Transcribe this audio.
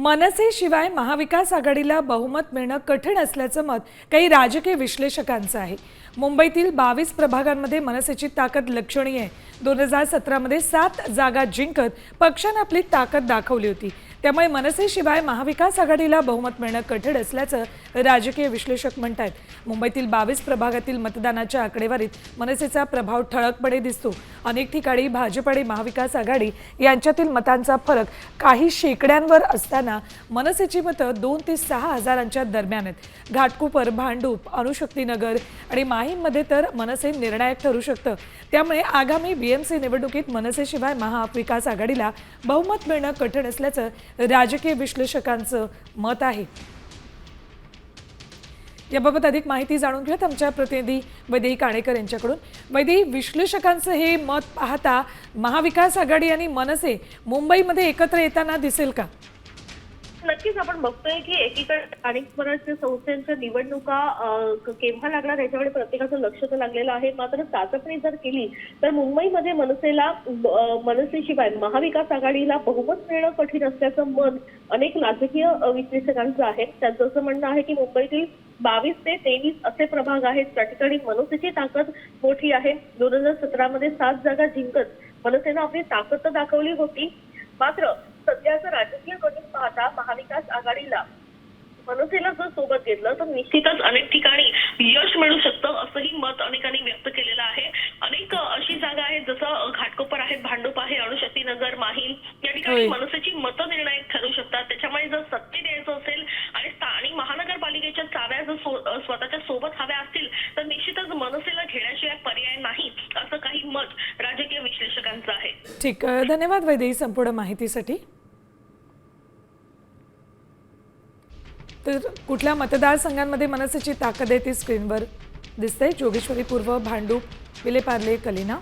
मनसेशिवाय महाविकास आघाडीला बहुमत मिळणं कठीण असल्याचं मत काही राजकीय विश्लेषकांचं आहे. मुंबईतील बावीस प्रभागांमध्ये मनसेची ताकद लक्षणीय आहे. दोन हजार सतरामध्ये सात जागा जिंकत पक्षानं आपली ताकद दाखवली होती. त्यामुळे मनसेशिवाय महाविकास आघाडीला बहुमत मिळणं कठीण असल्याचं राजकीय विश्लेषक म्हणत आहेत मुंबईतील बावीस प्रभागातील मतदानाच्या आकडेवारीत मनसेचा प्रभाव ठळकपणे दिसतो. अनेक ठिकाणी भाजप आणि महाविकास आघाडी यांच्यातील मतांचा फरक काही शेकड्यांवर असताना मनसेची मतं दोन ते सहा हजारांच्या दरम्यान आहेत. घाटकोपर भांडूप अणुशक्तीनगर आणि माहीममध्ये तर मनसे निर्णायक ठरू शकतं. त्यामुळे आगामी बीएमसी निवडणुकीत मनसेशिवाय महाविकास आघाडीला बहुमत मिळणं कठीण असल्याचं राजकीय विश्लेषकांचं मत आहे. याबाबत अधिक माहिती जाणून घेऊयात आमच्या प्रतिनिधी वैदेही काणेकर यांच्याकडून. वैदेही विश्लेषकांचं हे मत पाहता महाविकास आघाडी आणि मनसे मुंबईमध्ये एकत्र येताना दिसेल का? नक्कीच आपण बघतोय की एकीकडे स्थानिक स्वराज्य संस्थांच्या निवडणुका केव्हा लागणार याच्याकडे प्रत्येकाचं लक्ष तर लागलेलं आहे. मात्र चाचपणी जर केली तर मुंबईमध्ये मनसेला मनसेशिवाय महाविकास आघाडीला बहुमत मिळणं कठीण असल्याचं मत अनेक राजकीय विश्लेषकांचं आहे. त्यांचं असं म्हणणं आहे की मुंबईतील बावीस ते तेवीस असे प्रभाग आहेत. त्या ठिकाणी मनसेची ताकद मोठी आहे. दोन हजार सतरामध्ये सात जागा जिंकत मनसेनं आपली ताकद तर दाखवली होती. मात्र सध्याचं राजकीय पाहता महाविकास आघाडीला मनसेला जर सोबत घेतलं तर निश्चितच अनेक ठिकाणी यश मिळू शकतं असंही मत अनेकांनी व्यक्त केलेलं आहे. अनेक अशी जागा आहेत जसं घाटकोपर आहेत भांडूप आहे अणुशक्तीनगर माहीम या ठिकाणी. मनसेची मतं निर्णायक ठरू शकतात. त्याच्यामुळे जर सत्तेत यायचं असेल आणि आणि महानगरपालिकेच्या चाव्या जर स्वतःच्या सोबत हव्या असतील तर निश्चितच मनसेला घेण्याशिवाय पर्याय नाही असं काही मत राजकीय विश्लेषकांचं आहे. ठीक धन्यवाद वैदेही संपूर्ण माहितीसाठी. तर कुठल्या मतदारसंघांमध्ये मनसेची ताकद आहे ती स्क्रीनवर दिसते जोगेश्वरी पूर्व भांडूप विलेपार्ले कलिना.